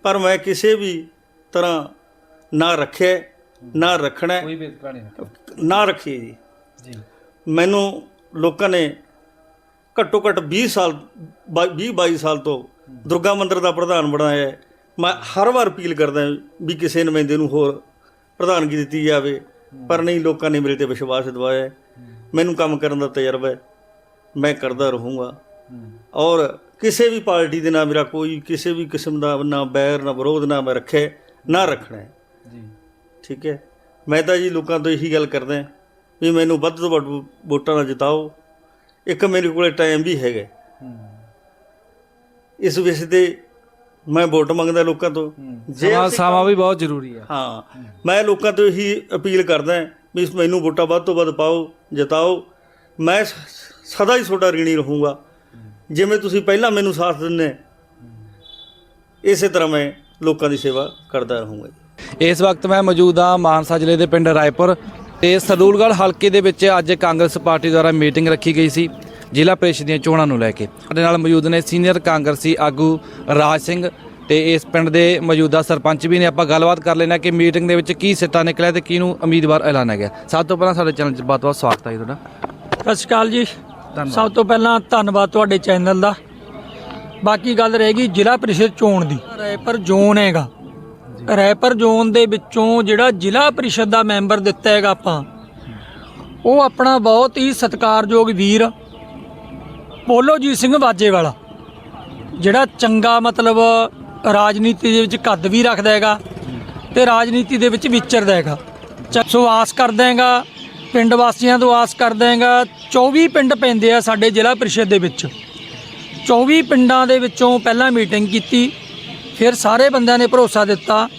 ਪਰ ਮੈਂ ਕਿਸੇ ਵੀ ਤਰ੍ਹਾਂ ਨਾ ਰੱਖਿਆ ਨਾ ਰੱਖਣਾ
ਕੋਈ ਬੇਤਕਾ ਨਹੀਂ
ਨਾ ਰੱਖੀਏ ਜੀ।
ਜੀ।
ਮੈਨੂੰ ਲੋਕਾਂ ਨੇ ਘੱਟੋ ਘੱਟ 20 ਸਾਲ 20 22 ਸਾਲ ਤੋਂ ਦੁਰਗਾ ਮੰਦਿਰ ਦਾ ਪ੍ਰਧਾਨ ਬਣਾਇਆ। ਮੈਂ ਹਰ ਵਾਰ ਅਪੀਲ ਕਰਦਾ ਵੀ ਕਿਸੇ ਨੁਮਾਇੰਦੇ ਨੂੰ ਹੋਰ ਪ੍ਰਧਾਨਗੀ ਦਿੱਤੀ ਜਾਵੇ। ਪਰ ਨਹੀਂ ਲੋਕਾਂ ਨੇ ਮੇਰੇ ਤੇ ਵਿਸ਼ਵਾਸ ਦਿਵਾਇਆ। ਮੈਨੂੰ ਕੰਮ ਕਰਨ ਦਾ ਤਜਰਬਾ ਹੈ। ਮੈਂ ਕਰਦਾ ਰਹੂੰਗਾ। ਔਰ ਕਿਸੇ ਵੀ ਪਾਰਟੀ ਦੇ ਨਾਲ ਮੇਰਾ ਕੋਈ ਕਿਸੇ ਵੀ ਕਿਸਮ ਦਾ ਨਾ ਬੈਰ ਨਾ ਵਿਰੋਧ ਨਾ ਮੈਂ ਰੱਖੇ ਨਾ ਰੱਖਣਾ
ਜੀ।
ਠੀਕ ਹੈ। ਮੈਂ ਤਾਂ ਜੀ ਲੋਕਾਂ ਤੋਂ ਇਹੀ ਗੱਲ ਕਰਦਾ ਵੀ ਮੈਨੂੰ ਵੱਧ ਤੋਂ ਵੱਧ ਵੋਟਾਂ ਨਾਲ ਜਿਤਾਓ। ਇੱਕ ਮੇਰੇ ਕੋਲੇ ਟਾਈਮ ਵੀ ਹੈਗਾ। ਇਸ ਵਿਸ਼ੇ ਤੇ ਮੈਂ ਵੋਟ ਮੰਗਦਾ ਲੋਕਾਂ ਤੋਂ। ਜੇ
ਸਮਾਂ
ਅਸੀਂ-
ਸਮਾਂ ਵੀ ਬਹੁਤ ਜ਼ਰੂਰੀ ਹੈ
ਹਾਂ ਮੈਂ ਲੋਕਾਂ ਤੋਂ ਇਹੀ ਅਪੀਲ ਕਰਦਾ ਹਾਂ ਵੀ ਮੈਨੂੰ ਵੋਟਾਂ ਵੱਧ ਤੋਂ ਵੱਧ ਪਾਓ ਜਿਤਾਓ। ਮੈਂ ਸ- ਸਦਾ ਹੀ ਤੁਹਾਡਾ ঋਣੀ ਰਹੂੰਗਾ। ਜਿਵੇਂ ਤੁਸੀਂ ਪਹਿਲਾਂ ਮੈਨੂੰ ਸਾਥ ਦਿੰਦੇ ਇਸੇ ਤਰ੍ਹਾਂ ਮੈਂ ਲੋਕਾਂ ਦੀ ਸੇਵਾ ਕਰਦਾ ਰਹੂੰਗਾ ਜੀ।
ਇਸ ਵਕਤ ਮੈਂ ਮੌਜੂਦ ਹਾਂ ਮਾਨਸਾ ਜ਼ਿਲ੍ਹੇ ਦੇ ਪਿੰਡ ਰਾਏਪੁਰ ਤੇ ਸਰਦੂਲਗੜ੍ਹ ਹਲਕੇ ਦੇ ਵਿੱਚ ਅੱਜ ਕਾਂਗਰਸ ਪਾਰਟੀ ਦੁਆਰਾ ਮੀਟਿੰਗ ਰੱਖੀ ਗਈ ਸੀ। ਜ਼ਿਲ੍ਹਾ ਪ੍ਰੀਸ਼ਦ ਦੀਆਂ ਚੋਣਾਂ ਨੂੰ ਲੈ ਕੇ। ਸਾਡੇ ਨਾਲ ਮੌਜੂਦ ਨੇ ਸੀਨੀਅਰ ਕਾਂਗਰਸੀ ਆਗੂ ਰਾਜ ਸਿੰਘ ਤੇ ਇਸ ਪਿੰਡ ਦੇ ਮੌਜੂਦਾ ਸਰਪੰਚ ਵੀ ਨੇ। ਆਪਾਂ ਗੱਲਬਾਤ ਕਰ ਲੈਣਾ ਕਿ ਮੀਟਿੰਗ ਦੇ ਵਿੱਚ ਕੀ ਸਿੱਟਾ ਨਿਕਲਿਆ ਤੇ ਕਿਹਨੂੰ ਉਮੀਦਵਾਰ ਐਲਾਨਿਆ ਗਿਆ। ਸਭ ਤੋਂ ਪਹਿਲਾਂ ਸਾਡੇ ਚੈਨਲ 'ਚ ਬਹੁਤ ਬਹੁਤ ਸਵਾਗਤ ਹੈ ਜੀ ਤੁਹਾਡਾ।
ਸਤਿ ਸ਼੍ਰੀ ਅਕਾਲ ਜੀ। ਸਭ ਤੋਂ ਪਹਿਲਾਂ ਧੰਨਵਾਦ ਤੁਹਾਡੇ ਚੈਨਲ ਦਾ। ਬਾਕੀ ਗੱਲ ਰਹੇਗੀ ਜ਼ਿਲ੍ਹਾ ਪ੍ਰੀਸ਼ਦ ਚੋਣ ਦੀ। ਰੈਪਰ ਜ਼ੋਨ ਹੈਗਾ। ਰੈਪਰ ਜ਼ੋਨ ਦੇ ਵਿੱਚੋਂ ਜਿਹੜਾ ਜ਼ਿਲ੍ਹਾ ਪ੍ਰੀਸ਼ਦ ਦਾ ਮੈਂਬਰ ਦਿੱਤਾ ਹੈਗਾ ਆਪਾਂ ਉਹ ਆਪਣਾ ਬਹੁਤ ਹੀ ਸਤਿਕਾਰਯੋਗ ਵੀਰ ਪੋਲੋਜੀਤ ਸਿੰਘ ਬਾਜੇਵਾਲਾ, ਜਿਹੜਾ ਚੰਗਾ ਮਤਲਬ ਰਾਜਨੀਤੀ ਦੇ ਵਿੱਚ ਕੱਦ ਵੀ ਰੱਖਦਾ ਹੈਗਾ ਤੇ ਰਾਜਨੀਤੀ ਦੇ ਵਿੱਚ ਵਿਚਰਦਾ ਹੈਗਾ। ਚ- ਸੋ ਆਸ ਕਰਦਾ ਹੈਗਾ, ਪਿੰਡ ਵਾਸੀਆਂ ਤੋਂ ਆਸ ਕਰਦਾ ਹੈਗਾ 24 ਪਿੰਡ ਪੈਂਦੇ ਆ ਸਾਡੇ ਜ਼ਿਲ੍ਹਾ ਪ੍ਰੀਸ਼ਦ ਦੇ ਵਿੱਚ। 24 ਪਿੰਡਾਂ ਦੇ ਵਿੱਚੋਂ ਪਹਿਲਾਂ ਮੀਟਿੰਗ ਕੀਤੀ, ਫਿਰ ਸਾਰੇ ਬੰਦਿਆਂ ਨੇ ਭਰੋਸਾ ਦਿੱਤਾ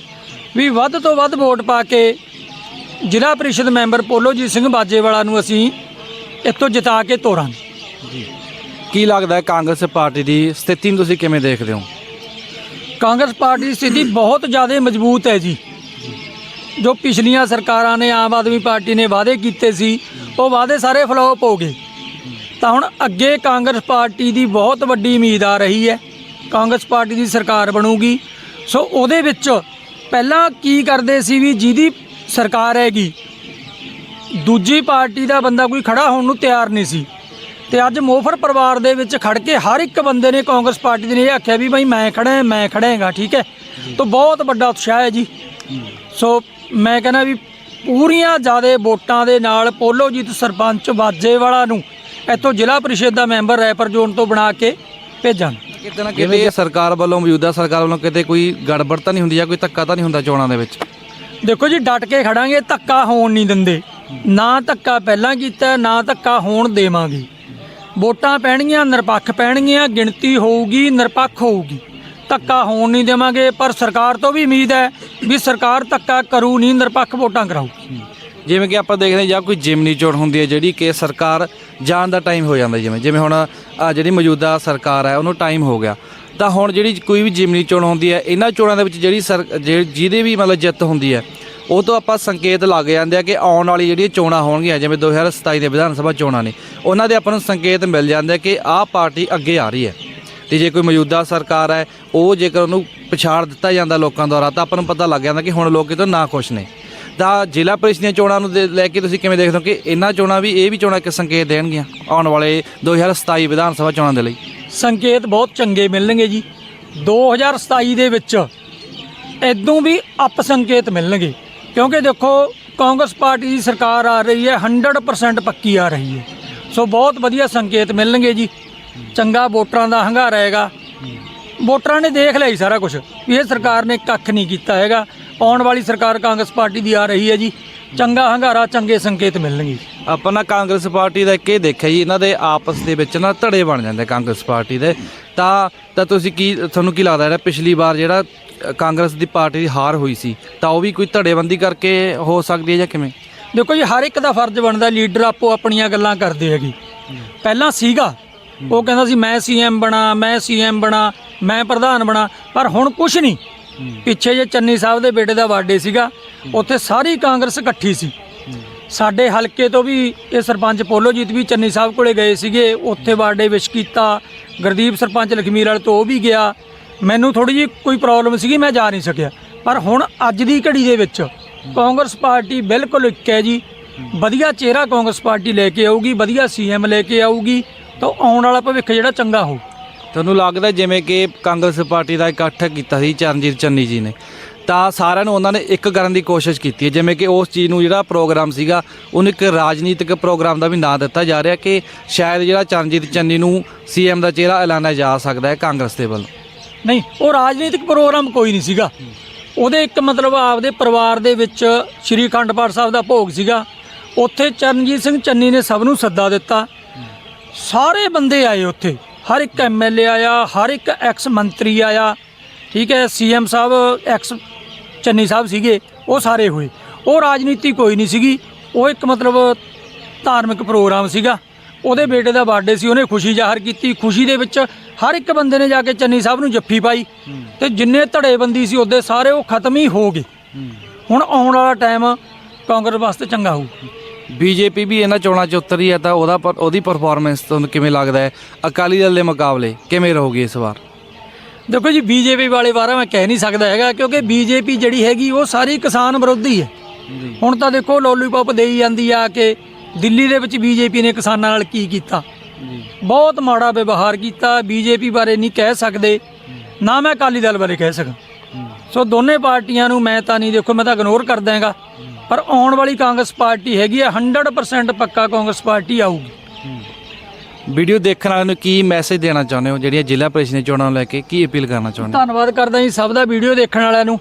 ਵੀ ਵੱਧ ਤੋਂ ਵੱਧ ਵੋਟ ਪਾ ਕੇ ਜ਼ਿਲ੍ਹਾ ਪ੍ਰੀਸ਼ਦ ਮੈਂਬਰ ਪੋਲੋਜੀਤ ਸਿੰਘ ਬਾਜੇਵਾਲਾ ਨੂੰ ਅਸੀਂ ਇੱਥੋਂ ਜਿਤਾ ਕੇ ਤੋਰਾਂਗੇ।
ਕੀ ਲੱਗਦਾ ਹੈ ਕਾਂਗਰਸ ਪਾਰਟੀ ਦੀ ਸਥਿਤੀ ਨੂੰ ਤੁਸੀਂ ਕਿਵੇਂ ਦੇਖਦੇ ਹੋ?
ਕਾਂਗਰਸ ਪਾਰਟੀ ਦੀ ਸਥਿਤੀ ਬਹੁਤ ਜ਼ਿਆਦਾ ਮਜ਼ਬੂਤ ਹੈ ਜੀ। ਜੋ ਪਿਛਲੀਆਂ ਸਰਕਾਰਾਂ ਨੇ ਆਮ ਆਦਮੀ ਪਾਰਟੀ ਨੇ ਵਾਅਦੇ ਕੀਤੇ ਸੀ, ਉਹ ਵਾਅਦੇ ਸਾਰੇ ਫਲੋਪ ਹੋ ਗਏ। ਤਾਂ ਹੁਣ ਅੱਗੇ ਕਾਂਗਰਸ ਪਾਰਟੀ ਦੀ ਬਹੁਤ ਵੱਡੀ ਉਮੀਦ ਆ ਰਹੀ ਹੈ। ਕਾਂਗਰਸ ਪਾਰਟੀ ਦੀ ਸਰਕਾਰ ਬਣੂਗੀ। ਸੋ ਉਹਦੇ ਵਿੱਚ ਪਹਿਲਾਂ ਕੀ ਕਰਦੇ ਸੀ ਵੀ ਜਿਹਦੀ ਸਰਕਾਰ ਹੈਗੀ, ਦੂਜੀ ਪਾਰਟੀ ਦਾ ਬੰਦਾ ਕੋਈ ਖੜਾ ਹੋਣ ਨੂੰ ਤਿਆਰ ਨਹੀਂ ਸੀ। ਤੇ ਅੱਜ ਮੋਫਰ ਪਰਿਵਾਰ ਦੇ ਵਿੱਚ ਖੜ ਕੇ ਹਰ ਇੱਕ ਬੰਦੇ ਨੇ ਕਾਂਗਰਸ ਪਾਰਟੀ ਦੇ ਨੇ ਇਹ ਆਖਿਆ ਵੀ ਭਾਈ ਮੈਂ ਖੜਾ ਹਾਂ ਮੈਂ ਖੜਾ ਹੈਗਾ ਠੀਕ ਹੈ? ਤਾਂ ਬਹੁਤ ਵੱਡਾ ਉਤਸ਼ਾਹ ਹੈ ਜੀ। ਸੋ ਮੈਂ ਕਹਿੰਦਾ ਵੀ ਪੂਰੀਆਂ ਜ਼ਿਆਦੇ ਵੋਟਾਂ ਦੇ ਨਾਲ ਪੋਲੋਜੀਤ ਸਰਪੰਚ ਬਾਜੇਵਾਲਾ ਨੂੰ ਇੱਥੋਂ ਜ਼ਿਲ੍ਹਾ ਪ੍ਰੀਸ਼ਦ ਦਾ ਮੈਂਬਰ ਰੈਪਰ ਜ਼ੋਨ ਤੋਂ ਬਣਾ ਕੇ ਭੇਜਾਂ
ਕਿਤੇ ਨਾ ਕਿਤੇ ਸਰਕਾਰ ਵੱਲੋਂ ਮੌਜੂਦਾ ਸਰਕਾਰ ਵੱਲੋਂ ਕਿਤੇ ਕੋਈ ਗੜਬੜ ਤਾਂ ਨਹੀਂ ਹੁੰਦੀ ਜਾਂ ਕੋਈ ਧੱਕਾ ਤਾਂ ਨਹੀਂ ਹੁੰਦਾ ਚੋਣਾਂ ਦੇ ਵਿੱਚ?
ਦੇਖੋ ਜੀ ਡਟ ਕੇ ਖੜਾਂਗੇ ਧੱਕਾ ਹੋਣ ਨਹੀਂ ਦਿੰਦੇ। ਨਾ ਧੱਕਾ ਪਹਿਲਾਂ ਕੀਤਾ ਨਾ ਧੱਕਾ ਹੋਣ ਦੇਵਾਂਗੇ। ਵੋਟਾਂ ਪੈਣਗੀਆਂ, ਨਿਰਪੱਖ ਪੈਣਗੀਆਂ, ਗਿਣਤੀ ਹੋਊਗੀ, ਨਿਰਪੱਖ ਹੋਊਗੀ। ਧੱਕਾ ਹੋਣ ਨਹੀਂ ਦੇਵਾਂਗੇ, ਪਰ ਸਰਕਾਰ ਤੋਂ ਵੀ ਉਮੀਦ ਹੈ ਵੀ ਸਰਕਾਰ ਧੱਕਾ ਕਰੂ, ਨਹੀਂ ਨਿਰਪੱਖ ਵੋਟਾਂ ਕਰਾਊ
ਜਿਵੇਂ ਕਿ ਆਪਾਂ ਦੇਖਦੇ ਹਾਂ, ਜਾਂ ਕੋਈ ਜਿਮਨੀ ਚੋਣ ਹੁੰਦੀ ਹੈ ਜਿਹੜੀ ਕਿ ਸਰਕਾਰ ਜਾਣ ਦਾ ਟਾਈਮ ਹੋ ਜਾਂਦਾ ਜਿਵੇਂ। ਜਿਵੇਂ ਹੁਣ ਆਹ ਜਿਹੜੀ ਮੌਜੂਦਾ ਸਰਕਾਰ ਹੈ, ਉਹਨੂੰ ਟਾਈਮ ਹੋ ਗਿਆ। ਤਾਂ ਹੁਣ ਜਿਹੜੀ ਕੋਈ ਵੀ ਜਿਮਨੀ ਚੋਣ ਹੁੰਦੀ ਹੈ, ਇਹਨਾਂ ਚੋਣਾਂ ਦੇ ਵਿੱਚ ਜਿਹੜੀ ਸਰ ਜਿਹੜੀ- ਜਿਹਦੇ ਵੀ ਮਤਲਬ ਜਿੱਤ ਹੁੰਦੀ ਹੈ ਉਹ ਤੋਂ ਆਪਾਂ ਸੰਕੇਤ ਲੱਗ ਜਾਂਦੇ ਆ ਕਿ ਆਉਣ ਵਾਲੀ ਜਿਹੜੀਆਂ ਚੋਣਾਂ ਹੋਣਗੀਆਂ, ਜਿਵੇਂ 2027 ਦੇ ਵਿਧਾਨ ਸਭਾ ਚੋਣਾਂ ਨੇ, ਉਹਨਾਂ ਦੇ ਆਪਾਂ ਨੂੰ ਸੰਕੇਤ ਮਿਲ ਜਾਂਦੇ ਆ ਕਿ ਆਹ ਪਾਰਟੀ ਅੱਗੇ ਆ ਰਹੀ ਹੈ। ਤੇ ਜੇ ਕੋਈ ਮੌਜੂਦਾ ਸਰਕਾਰ ਹੈ, ਉਹ ਜੇਕਰ ਉਹਨੂੰ ਪਛਾੜ ਦਿੱਤਾ ਜਾਂਦਾ ਲੋਕਾਂ ਦੁਆਰਾ, ਤਾਂ ਆਪਾਂ ਨੂੰ ਪਤਾ ਲੱਗ ਜਾਂਦਾ ਕਿ ਹੁਣ ਲੋਕ ਇਹ ਤੋਂ ਨਾ ਖੁਸ਼ ਨੇ। ਤਾਂ ਜ਼ਿਲ੍ਹਾ ਪ੍ਰੀਸ਼ਦ ਦੀਆਂ ਚੋਣਾਂ ਨੂੰ ਦੇ- ਲੈ ਕੇ ਤੁਸੀਂ ਕਿਵੇਂ ਦੇਖਦੇ ਹੋ ਕਿ ਇਹਨਾਂ ਚੋਣਾਂ ਵੀ, ਇਹ ਵੀ ਚੋਣਾਂ ਇੱਕ ਸੰਕੇਤ ਦੇਣਗੀਆਂ ਆਉਣ ਵਾਲੇ 2027 ਵਿਧਾਨ ਸਭਾ ਚੋਣਾਂ ਦੇ ਲਈ?
ਸੰਕੇਤ ਬਹੁਤ ਚੰਗੇ ਮਿਲਣਗੇ ਜੀ। 2027 ਦੇ ਵਿੱਚ ਇਦੋਂ ਵੀ ਅਪ ਸੰਕੇਤ ਮਿਲਣਗੇ। ਕਿਉਂਕਿ ਦੇਖੋ, ਕਾਂਗਰਸ ਪਾਰਟੀ ਦੀ ਸਰਕਾਰ ਆ ਰਹੀ ਹੈ 100% ਪੱਕੀ ਆ ਰਹੀ ਹੈ। ਸੋ ਬਹੁਤ ਵਧੀਆ ਸੰਕੇਤ ਮਿਲਣਗੇ ਜੀ। ਚੰਗਾ ਵੋਟਰਾਂ ਦਾ ਹੰਗਾਰਾ ਹੈਗਾ। ਵੋਟਰਾਂ ਨੇ ਦੇਖ ਲਿਆ ਜੀ ਸਾਰਾ ਕੁਝ ਇਹ ਸਰਕਾਰ ਨੇ ਕੱਖ ਨਹੀਂ ਕੀਤਾ ਹੈਗਾ। ਆਉਣ ਵਾਲੀ ਸਰਕਾਰ ਕਾਂਗਰਸ ਪਾਰਟੀ ਦੀ ਆ ਰਹੀ ਹੈ ਜੀ। ਚੰਗਾ ਹੰਗਾਰਾ, ਚੰਗੇ ਸੰਕੇਤ ਮਿਲਣਗੇ।
ਆਪਾਂ ਨਾ ਕਾਂਗਰਸ ਪਾਰਟੀ ਦਾ ਇੱਕ ਇਹ ਦੇਖਿਆ ਜੀ, ਇਹਨਾਂ ਦੇ ਆਪਸ ਦੇ ਵਿੱਚ ਨਾ ਧੜੇ ਬਣ ਜਾਂਦੇ ਕਾਂਗਰਸ ਪਾਰਟੀ ਦੇ। ਤਾਂ ਤਾਂ ਤੁਸੀਂ ਕੀ, ਤੁਹਾਨੂੰ ਕੀ ਲੱਗਦਾ ਜਿਹੜਾ ਪਿਛਲੀ ਵਾਰ ਜਿਹੜਾ ਕਾਂਗਰਸ ਦੀ ਪਾਰਟੀ ਦੀ ਹਾਰ ਹੋਈ ਸੀ, ਤਾਂ ਉਹ ਵੀ ਕੋਈ ਧੜੇਬੰਦੀ ਕਰਕੇ ਹੋ ਸਕਦੀ ਹੈ ਜਾਂ ਕਿਵੇਂ?
ਦੇਖੋ ਜੀ, ਹਰ ਇੱਕ ਦਾ ਫਰਜ਼ ਬਣਦਾ, ਲੀਡਰ ਆਪੋ ਆਪਣੀਆਂ ਗੱਲਾਂ ਕਰਦੇ ਹੈਗੇ। ਪਹਿਲਾਂ ਸੀਗਾ, ਉਹ ਕਹਿੰਦਾ ਸੀ, ਮੈਂ ਸੀਐਮ ਬਣਾ, ਮੈਂ ਸੀਐਮ ਬਣਾ, ਮੈਂ ਪ੍ਰਧਾਨ ਬਣਾ, ਪਰ ਹੁਣ ਕੁਝ ਨਹੀਂ। ਪਿੱਛੇ ਜੇ ਚੰਨੀ ਸਾਹਿਬ ਦੇ ਬੇਟੇ ਦਾ ਬਰਥਡੇ ਸੀਗਾ, ਉੱਥੇ ਸਾਰੀ ਕਾਂਗਰਸ ਇਕੱਠੀ ਸੀ। ਸਾਡੇ ਹਲਕੇ ਤੋਂ ਵੀ ਇਹ ਸਰਪੰਚ ਪੋਲੋਜੀਤ ਵੀ ਚੰਨੀ ਸਾਹਿਬ ਕੋਲੇ ਗਏ ਸੀਗੇ, ਉੱਥੇ ਬਰਥਡੇ ਵਿਸ਼ ਕੀਤਾ। ਗੁਰਦੀਪ ਸਰਪੰਚ ਲਖਮੀਰ ਵਾਲੇ ਤੋਂ ਉਹ ਵੀ ਗਿਆ। ਮੈਨੂੰ ਥੋੜੀ ਜਿਹੀ ਕੋਈ ਪ੍ਰੋਬਲਮ ਸੀਗੀ, ਮੈਂ ਜਾ ਨਹੀਂ ਸਕਿਆ। ਪਰ ਹੁਣ ਅੱਜ ਦੀ ਘੜੀ ਦੇ ਵਿੱਚ ਕਾਂਗਰਸ ਪਾਰਟੀ ਬਿਲਕੁਲ ਇੱਕ ਹੈ ਜੀ। ਵਧੀਆ ਚਿਹਰਾ ਕਾਂਗਰਸ ਪਾਰਟੀ ਲੈ ਕੇ ਆਊਗੀ, ਵਧੀਆ ਸੀਐਮ ਲੈ ਕੇ ਆਊਗੀ, ਤਾਂ ਆਉਣ ਵਾਲਾ ਭਵਿੱਖ ਜਿਹੜਾ ਚੰਗਾ ਹੋਊ।
ਤੁਹਾਨੂੰ ਲੱਗਦਾ ਜਿਵੇਂ ਕਿ ਕਾਂਗਰਸ ਪਾਰਟੀ ਦਾ ਇਕੱਠ ਕੀਤਾ ਸੀ, ਚਰਨਜੀਤ ਚੰਨੀ ਜੀ ਨੇ, ਤਾਂ ਸਾਰਿਆਂ ਨੂੰ ਉਹਨਾਂ ਨੇ ਇੱਕ ਕਰਨ ਦੀ ਕੋਸ਼ਿਸ਼ ਕੀਤੀ ਹੈ। ਜਿਵੇਂ ਕਿ ਉਸ ਚੀਜ਼ ਨੂੰ ਜਿਹੜਾ ਪ੍ਰੋਗਰਾਮ ਸੀਗਾ, ਉਹਨੂੰ ਇੱਕ ਰਾਜਨੀਤਿਕ ਪ੍ਰੋਗਰਾਮ ਦਾ ਵੀ ਨਾਂ ਦਿੱਤਾ ਜਾ ਰਿਹਾ ਕਿ ਸ਼ਾਇਦ ਜਿਹੜਾ ਚਰਨਜੀਤ ਚੰਨੀ ਨੂੰ ਸੀਐਮ ਦਾ ਚਿਹਰਾ ਐਲਾਨਿਆ ਜਾ ਸਕਦਾ ਹੈ ਕਾਂਗਰਸ ਦੇ ਵੱਲੋਂ।
ਨਹੀਂ, ਉਹ ਰਾਜਨੀਤਿਕ ਪ੍ਰੋਗਰਾਮ ਕੋਈ ਨਹੀਂ ਸੀਗਾ। ਉਹਦੇ ਇੱਕ ਮਤਲਬ ਆਪਦੇ ਪਰਿਵਾਰ ਦੇ ਵਿੱਚ ਸ਼੍ਰੀ ਅਖੰਡ ਪਾਠ ਸਾਹਿਬ ਦਾ ਭੋਗ ਸੀਗਾ। ਉੱਥੇ ਚਰਨਜੀਤ ਸਿੰਘ ਚੰਨੀ ਨੇ ਸਭ ਨੂੰ ਸੱਦਾ ਦਿੱਤਾ। ਸਾਰੇ ਬੰਦੇ ਆਏ ਉੱਥੇ। ਹਰ ਇੱਕ ਐਮਐਲਏ ਆਇਆ, ਹਰ ਇੱਕ ਐਕਸ ਮੰਤਰੀ ਆਇਆ। ਠੀਕ ਹੈ ਸੀਐਮ ਸਾਹਿਬ, ਐਕਸ ਚੰਨੀ ਸਾਹਿਬ ਸੀਗੇ, ਉਹ ਸਾਰੇ ਹੋਏ। ਉਹ ਰਾਜਨੀਤੀ ਕੋਈ ਨਹੀਂ ਸੀਗੀ। ਉਹ ਇੱਕ ਮਤਲਬ ਧਾਰਮਿਕ ਪ੍ਰੋਗਰਾਮ ਸੀਗਾ। ਉਹਦੇ ਬੇਟੇ ਦਾ ਬਰਥਡੇ ਸੀ ਉਹਨੇ ਖੁਸ਼ੀ ਜ਼ਾਹਰ ਕੀਤੀ। ਖੁਸ਼ੀ ਦੇ ਵਿੱਚ ਹਰ ਇੱਕ ਬੰਦੇ ਨੇ ਜਾ ਕੇ ਚੰਨੀ ਸਾਹਿਬ ਨੂੰ ਜੱਫੀ ਪਾਈ ਤੇ ਜਿੰਨੇ ਧੜੇਬੰਦੀ ਸੀ ਉਹਦੇ ਸਾਰੇ ਉਹ ਖਤਮ ਹੀ ਹੋ ਗਏ। ਹੁਣ ਆਉਣ ਵਾਲਾ ਟਾਈਮ ਕਾਂਗਰਸ ਵਾਸਤੇ ਚੰਗਾ ਹੋਊ।
ਬੀਜੇਪੀ ਵੀ ਇਹਨਾਂ ਚੋਣਾਂ 'ਚ ਉਤਰੀ ਹੈ ਤਾਂ ਉਹਦਾ ਉਹਦੀ ਪਰਫਾਰਮੈਂਸ ਤੁਹਾਨੂੰ ਕਿਵੇਂ ਲੱਗਦਾ ਹੈ? ਅਕਾਲੀ ਦਲ ਦੇ ਮੁਕਾਬਲੇ ਕਿਵੇਂ ਰਹੂਗੀ ਇਸ ਵਾਰ?
ਦੇਖੋ ਜੀ ਬੀਜੇਪੀ ਵਾਲੇ ਬਾਰੇ ਮੈਂ ਕਹਿ ਨਹੀਂ ਸਕਦਾ ਹੈਗਾ ਕਿਉਂਕਿ ਬੀਜੇਪੀ ਜਿਹੜੀ ਹੈਗੀ ਉਹ ਸਾਰੀ ਕਿਸਾਨ ਵਿਰੋਧੀ ਹੈ। ਹੁਣ ਤਾਂ ਦੇਖੋ ਲੋਲੀਪੌਪ ਦੇਈ ਜਾਂਦੀ ਆ ਕਿ ਦਿੱਲੀ ਦੇ ਵਿੱਚ ਬੀਜੇਪੀ ਨੇ ਕਿਸਾਨਾਂ ਨਾਲ ਕੀ ਕੀਤਾ? ਬਹੁਤ ਮਾੜਾ ਵਿਵਹਾਰ ਕੀਤਾ। ਬੀਜੇਪੀ ਬਾਰੇ ਨਹੀਂ ਕਹਿ ਸਕਦੇ। ਨਾ ਮੈਂ ਅਕਾਲੀ ਦਲ ਬਾਰੇ ਕਹਿ ਸਕਾਂ। ਸੋ ਦੋਨੇ ਪਾਰਟੀਆਂ ਨੂੰ ਮੈਂ ਤਾਂ ਨਹੀਂ ਦੇਖੋ ਮੈਂ ਤਾਂ ਇਗਨੋਰ ਕਰ ਦਾਂਗਾ ਪਰ ਆਉਣ ਵਾਲੀ ਕਾਂਗਰਸ ਪਾਰਟੀ ਹੈਗੀ ਆ 100% ਪੱਕਾ ਕਾਂਗਰਸ ਪਾਰਟੀ ਆਊਗੀ।
ਵੀਡੀਓ ਦੇਖਣ ਵਾਲਿਆਂ ਨੂੰ ਕੀ ਮੈਸੇਜ ਦੇਣਾ ਚਾਹੁੰਦੇ ਹੋ? ਜਿਹੜੀਆਂ ਜ਼ਿਲ੍ਹਾ ਪ੍ਰੀਸ਼ਦ ਦੀਆਂ ਚੋਣਾਂ ਨੂੰ ਲੈ ਕੇ ਕੀ ਅਪੀਲ ਕਰਨਾ ਚਾਹੁੰਦੇ ਹੋ?
ਧੰਨਵਾਦ ਕਰਦਾ ਜੀ ਸਭ ਦਾ ਵੀਡੀਓ ਦੇਖਣ ਵਾਲਿਆਂ ਨੂੰ।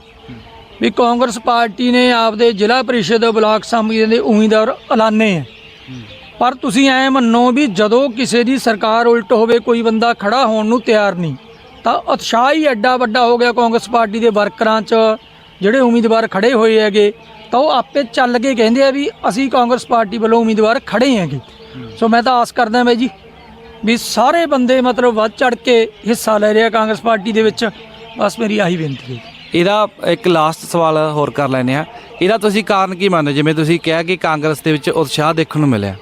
ਵੀ ਕਾਂਗਰਸ ਪਾਰਟੀ ਨੇ ਆਪਦੇ ਜ਼ਿਲ੍ਹਾ ਪ੍ਰੀਸ਼ਦ ਬਲਾਕ ਸਮਿਤੀ ਦੇ ਉਮੀਦਵਾਰ ਐਲਾਨੇ ਆ। ਪਰ ਤੁਸੀਂ ਐ ਮੰਨੋ ਵੀ ਜਦੋਂ ਕਿਸੇ ਦੀ ਸਰਕਾਰ ਉਲਟ ਹੋਵੇ, ਕੋਈ ਬੰਦਾ ਖੜਾ ਹੋਣ ਨੂੰ ਤਿਆਰ ਨਹੀਂ, ਤਾਂ ਉਤਸ਼ਾਹ ਹੀ ਐਡਾ ਵੱਡਾ ਹੋ ਗਿਆ ਕਾਂਗਰਸ ਪਾਰਟੀ ਦੇ ਵਰਕਰਾਂ 'ਚ, ਜਿਹੜੇ ਉਮੀਦਵਾਰ ਖੜੇ ਹੋਏ ਹੈਗੇ। ਤਾਂ ਉਹ ਆਪੇ ਚੱਲ ਕੇ ਕਹਿੰਦੇ ਆ ਵੀ ਅਸੀਂ ਕਾਂਗਰਸ ਪਾਰਟੀ ਵੱਲੋਂ ਉਮੀਦਵਾਰ ਖੜੇ ਹੈਗੇ। ਸੋ ਮੈਂ ਤਾਂ ਆਸ ਕਰਦਾ ਬਾਈ ਜੀ ਵੀ ਸਾਰੇ ਬੰਦੇ ਮਤਲਬ ਵੱਧ ਚੜ ਕੇ ਹਿੱਸਾ ਲੈ ਰਹੇ ਆ ਕਾਂਗਰਸ ਪਾਰਟੀ ਦੇ ਵਿੱਚ। ਬਸ ਮੇਰੀ ਆਹੀ ਬੇਨਤੀ ਹੈ।
ਇਹਦਾ ਇੱਕ ਲਾਸਟ ਸਵਾਲ ਹੋਰ ਕਰ ਲੈਨੇ ਆ ਇਹਦਾ ਤੁਸੀਂ ਕਾਰਨ ਕੀ ਮੰਨਦੇ ਜਿਵੇਂ ਤੁਸੀਂ ਕਿਹਾ ਕਿ ਕਾਂਗਰਸ ਦੇ ਵਿੱਚ ਉਤਸ਼ਾਹ ਦੇਖਣ ਨੂੰ ਮਿਲਿਆ।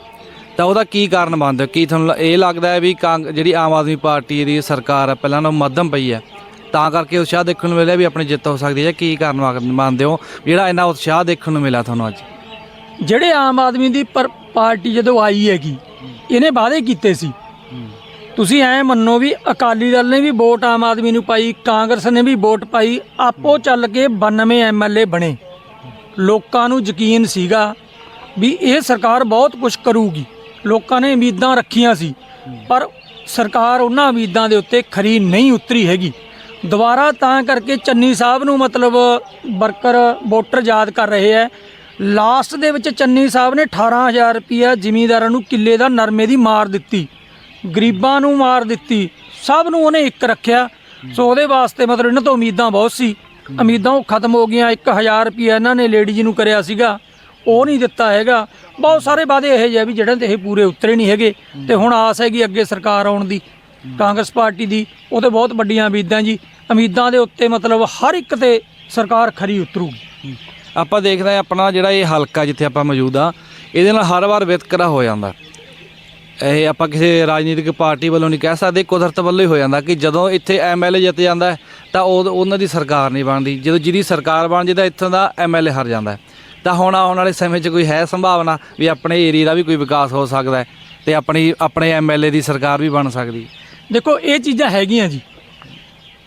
ਤਾਂ ਉਹਦਾ ਕੀ ਕਾਰਨ ਮੰਨਦੇ ਹੋ ਕੀ ਤੁਹਾਨੂੰ ਇਹ ਲੱਗਦਾ ਹੈ ਵੀ ਕਾਂਗ, ਜਿਹੜੀ ਆਮ ਆਦਮੀ ਪਾਰਟੀ ਦੀ ਸਰਕਾਰ ਹੈ, ਪਹਿਲਾਂ ਨਾਲੋਂ ਮੱਧਮ ਪਈ ਹੈ। ਤਾਂ ਕਰਕੇ ਉਤਸ਼ਾਹ ਦੇਖਣ ਨੂੰ ਮਿਲਿਆ ਵੀ ਆਪਣੀ ਜਿੱਤ ਹੋ ਸਕਦੀ ਹੈ। ਕੀ ਕਾਰਨ ਮੰਗ- ਮੰਨਦੇ ਹੋ? ਜਿਹੜਾ ਇੰਨਾ ਉਤਸ਼ਾਹ ਦੇਖਣ ਨੂੰ ਮਿਲਿਆ ਤੁਹਾਨੂੰ ਅੱਜ?
ਜਿਹੜੇ ਆਮ ਆਦਮੀ ਦੀ ਪਰ, ਪਾਰਟੀ ਜਦੋਂ ਆਈ ਹੈਗੀ, ਇਹਨੇ ਵਾਅਦੇ ਕੀਤੇ ਸੀ। ਤੁਸੀਂ ਐ ਮੰਨੋ ਵੀ ਅਕਾਲੀ ਦਲ ਨੇ ਵੀ ਵੋਟ ਆਮ ਆਦਮੀ ਨੂੰ ਪਾਈ, ਕਾਂਗਰਸ ਨੇ ਵੀ ਵੋਟ ਪਾਈ, ਆਪੋ ਚੱਲ ਕੇ 92 ਐਮਐਲਏ ਬਣੇ। ਲੋਕਾਂ ਨੂੰ ਯਕੀਨ ਸੀਗਾ ਵੀ ਇਹ ਸਰਕਾਰ ਬਹੁਤ ਕੁਝ ਕਰੂਗੀ। ਲੋਕਾਂ ਨੇ ਉਮੀਦਾਂ ਰੱਖੀਆਂ ਸੀ, ਪਰ ਸਰਕਾਰ ਉਹਨਾਂ ਉਮੀਦਾਂ ਦੇ ਉੱਤੇ ਖਰੀ ਨਹੀਂ ਉਤਰੀ ਹੈਗੀ। ਦੁਬਾਰਾ ਤਾਂ ਕਰਕੇ ਚੰਨੀ ਸਾਹਿਬ ਨੂੰ ਮਤਲਬ ਵਰਕਰ, ਵੋਟਰ ਯਾਦ ਕਰ ਰਹੇ ਹੈ। ਲਾਸਟ ਦੇ ਵਿੱਚ ਚੰਨੀ ਸਾਹਿਬ ਨੇ 18000 ਰੁਪਇਆ ਜ਼ਿਮੀਂਦਾਰਾਂ ਨੂੰ ਕਿੱਲੇ ਦਾ ਨਰਮੇ ਦੀ ਮਾਰ ਦਿੱਤੀ, ਗਰੀਬਾਂ ਨੂੰ ਮਾਰ ਦਿੱਤੀ, ਸਭ ਨੂੰ ਉਹਨੇ ਇੱਕ ਰੱਖਿਆ। ਸੋ ਉਹਦੇ ਵਾਸਤੇ ਮਤਲਬ ਇਹਨਾਂ ਤੋਂ ਉਮੀਦਾਂ ਬਹੁਤ ਸੀ। ਉਮੀਦਾਂ ਉਹ ਖਤਮ ਹੋ ਗਈਆਂ 1000 ਰੁਪਇਆ ਇਹਨਾਂ ਨੇ ਲੇਡੀਜ਼ ਨੂੰ ਕਰਿਆ ਸੀਗਾ। ਉਹ ਨਹੀਂ ਦਿੱਤਾ ਹੈਗਾ। ਬਹੁਤ ਸਾਰੇ ਵਾਅਦੇ ਇਹੋ ਜਿਹੇ ਆ ਵੀ ਜਿਹੜੇ ਤੇ ਇਹ ਪੂਰੇ ਉਤਰੇ ਨਹੀਂ ਹੈਗੇ। ਤੇ ਹੁਣ ਆਸ ਹੈਗੀ ਅੱਗੇ ਸਰਕਾਰ ਆਉਣ ਦੀ, ਕਾਂਗਰਸ ਪਾਰਟੀ ਦੀ, ਉਹ ਤੇ ਬਹੁਤ ਵੱਡੀਆਂ ਉਮੀਦਾਂ ਜੀ। ਉਮੀਦਾਂ ਦੇ ਉੱਤੇ ਮਤਲਬ ਹਰ ਇੱਕ ਤੇ ਸਰਕਾਰ ਖਰੀ ਉਤਰੂਗੀ।
ਆਪਾਂ ਦੇਖਦੇ ਹਾਂ ਆਪਣਾ ਜਿਹੜਾ ਇਹ ਹਲਕਾ ਜਿੱਥੇ ਆਪਾਂ ਮੌਜੂਦ ਆ ਇਹਦੇ ਨਾਲ ਹਰ ਵਾਰ ਵਿਤਕਰਾ ਹੋ ਜਾਂਦਾ। ਇਹ ਆਪਾਂ ਕਿਸੇ ਰਾਜਨੀਤਿਕ ਪਾਰਟੀ ਵੱਲੋਂ ਨਹੀਂ ਕਹਿ ਸਕਦੇ, ਕੁਦਰਤ ਵੱਲੋਂ ਹੀ ਹੋ ਜਾਂਦਾ ਕਿ ਜਦੋਂ ਇੱਥੇ ਐਮਐਲਏ ਜਿੱਤ ਜਾਂਦਾ ਤਾਂ ਉਹ ਉਹਨਾਂ ਦੀ ਸਰਕਾਰ ਨਹੀਂ ਬਣਦੀ। ਜਦੋਂ ਜਿਹਦੀ ਸਰਕਾਰ ਬਣ ਜੇ ਇੱਥੋਂ ਦਾ ਐਮਐਲਏ ਹਾਰ ਜਾਂਦਾ ਤਾਂ ਹੁਣ ਆਉਣ ਵਾਲੇ ਸਮੇਂ 'ਚ ਕੋਈ ਹੈ ਸੰਭਾਵਨਾ ਵੀ ਆਪਣੇ ਏਰੀਆ ਦਾ ਵੀ ਕੋਈ ਵਿਕਾਸ ਹੋ ਸਕਦਾ ਹੈ ਤੇ ਆਪਣੀ, ਆਪਣੇ ਐਮਐਲਏ ਦੀ ਸਰਕਾਰ ਵੀ ਬਣ ਸਕਦੀ
ਦੇਖੋ, ਇਹ ਚੀਜ਼ਾਂ ਹੈਗੀਆਂ ਜੀ।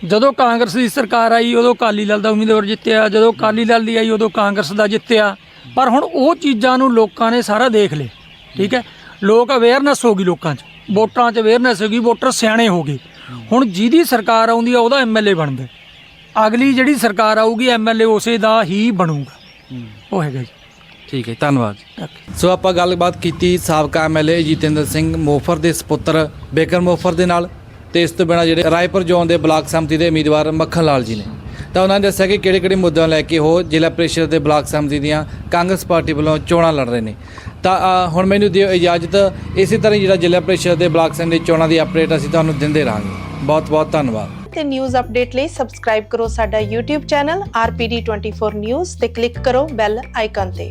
ਜਦੋਂ ਕਾਂਗਰਸ ਦੀ ਸਰਕਾਰ ਆਈ, ਉਦੋਂ ਅਕਾਲੀ ਦਲ ਦਾ ਉਮੀਦਵਾਰ ਜਿੱਤਿਆ। ਜਦੋਂ ਅਕਾਲੀ ਦਲ ਦੀ ਆਈ, ਉਦੋਂ ਕਾਂਗਰਸ ਦਾ ਜਿੱਤਿਆ। ਪਰ ਹੁਣ ਉਹ ਚੀਜ਼ਾਂ ਨੂੰ ਲੋਕਾਂ ਨੇ ਸਾਰਾ ਦੇਖ ਲਿਆ। ਠੀਕ ਹੈ? ਲੋਕ ਅਵੇਅਰਨੈਸ ਹੋ ਗਈ ਲੋਕਾਂ 'ਚ। ਵੋਟਰਾਂ 'ਚ ਅਵੇਅਰਨੈਸ ਹੋ ਗਈ, ਵੋਟਰ ਸਿਆਣੇ ਹੋ ਗਏ। ਹੁਣ ਜਿਹਦੀ ਸਰਕਾਰ ਆਉਂਦੀ ਆ, ਉਹਦਾ ਐਮਐਲਏ ਬਣਦਾ। ਅਗਲੀ ਜਿਹੜੀ ਸਰਕਾਰ ਆਊਗੀ ਐਮਐਲਏ ਉਸੇ ਦਾ ਹੀ ਬਣੂਗਾ। ਉਹ ਹੈਗਾ ਜੀ।
ਠੀਕ ਹੈ ਧੰਨਵਾਦ ਸੋ ਆਪਾਂ ਗੱਲਬਾਤ ਕੀਤੀ ਸਾਬਕਾ ਐਮਐਲਏ ਜੀਤੇਂਦਰ ਸਿੰਘ ਮੋਫਰ ਦੇ ਸੁਪੁੱਤਰ ਬੇਕਰ ਮੋਫਰ ਦੇ ਨਾਲ ਤੇ ਇਸ ਤੋਂ ਬਿਨਾਂ ਜਿਹੜੇ ਰਾਏਪੁਰ ਜ਼ੋਨ ਦੇ ਬਲਾਕ ਸੰਮਤੀ ਦੇ ਉਮੀਦਵਾਰ ਮੱਖਣ ਲਾਲ ਜੀ ਨੇ। ਤਾਂ ਉਹਨਾਂ ਨੇ ਦੱਸਿਆ ਕਿ ਕਿਹੜੇ ਕਿਹੜੇ ਮੁੱਦਿਆਂ ਲੈ ਕੇ ਉਹ ਜ਼ਿਲ੍ਹਾ ਪ੍ਰੀਸ਼ਦ ਦੇ ਬਲਾਕ ਸੰਮਤੀ ਦੀਆਂ ਕਾਂਗਰਸ ਪਾਰਟੀ ਵੱਲੋਂ ਚੋਣਾਂ ਲੜ ਰਹੇ ਨੇ। ਤਾਂ ਹੁਣ ਮੈਨੂੰ ਦਿਓ ਇਜਾਜ਼ਤ ਇਸੇ ਤਰ੍ਹਾਂ ਜਿਹੜਾ ਜ਼ਿਲ੍ਹਾ ਪ੍ਰੀਸ਼ਦ ਦੇ ਬਲਾਕ ਸੰਮਤੀ ਦੀ ਚੋਣਾਂ ਦੀ ਅਪਡੇਟ ਅਸੀਂ ਤੁਹਾਨੂੰ ਦਿੰਦੇ ਰਹਾਂਗੇ। ਬਹੁਤ ਬਹੁਤ ਧੰਨਵਾਦ।
ਤੇ ਨਿਊਜ਼ ਅਪਡੇਟ ਲਈ ਸਬਸਕ੍ਰਾਈਬ ਕਰੋ ਸਾਡਾ YouTube ਚੈਨਲ RPD24 ਨਿਊਜ਼ ਤੇ ਕਲਿੱਕ ਕਰੋ ਬੈਲ ਆਈਕਨ ਤੇ।